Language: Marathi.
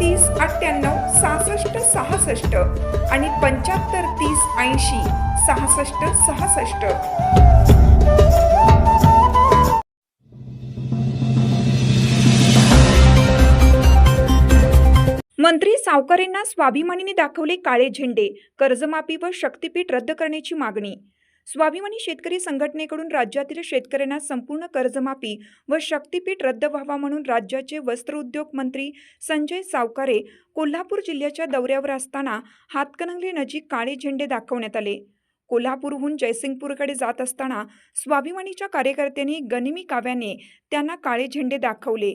तीस अठ्ठ्याण्णव सहासष्ट सहासष्ट आणि पंच्याहत्तर तीस ऐंशी सहासष्ट सहासष्ट. मंत्री सावकरेंना स्वाभिमानीने दाखवले काळे झेंडे कर्जमाफी व शक्तीपीठ रद्द करण्याची मागणी स्वाभिमानी शेतकरी संघटनेकडून राज्यातील शेतकऱ्यांना संपूर्ण कर्जमाफी व शक्तीपीठ रद्द व्हावा म्हणून राज्याचे वस्त्रोद्योग मंत्री संजय सावकारे कोल्हापूर जिल्ह्याच्या दौऱ्यावर असताना हातकणंगले नजीक काळे झेंडे दाखवण्यात आले. कोल्हापूरहून जयसिंगपूरकडे जात असताना स्वाभिमानीच्या कार्यकर्त्यांनी गनिमी काव्याने त्यांना काळे झेंडे दाखवले.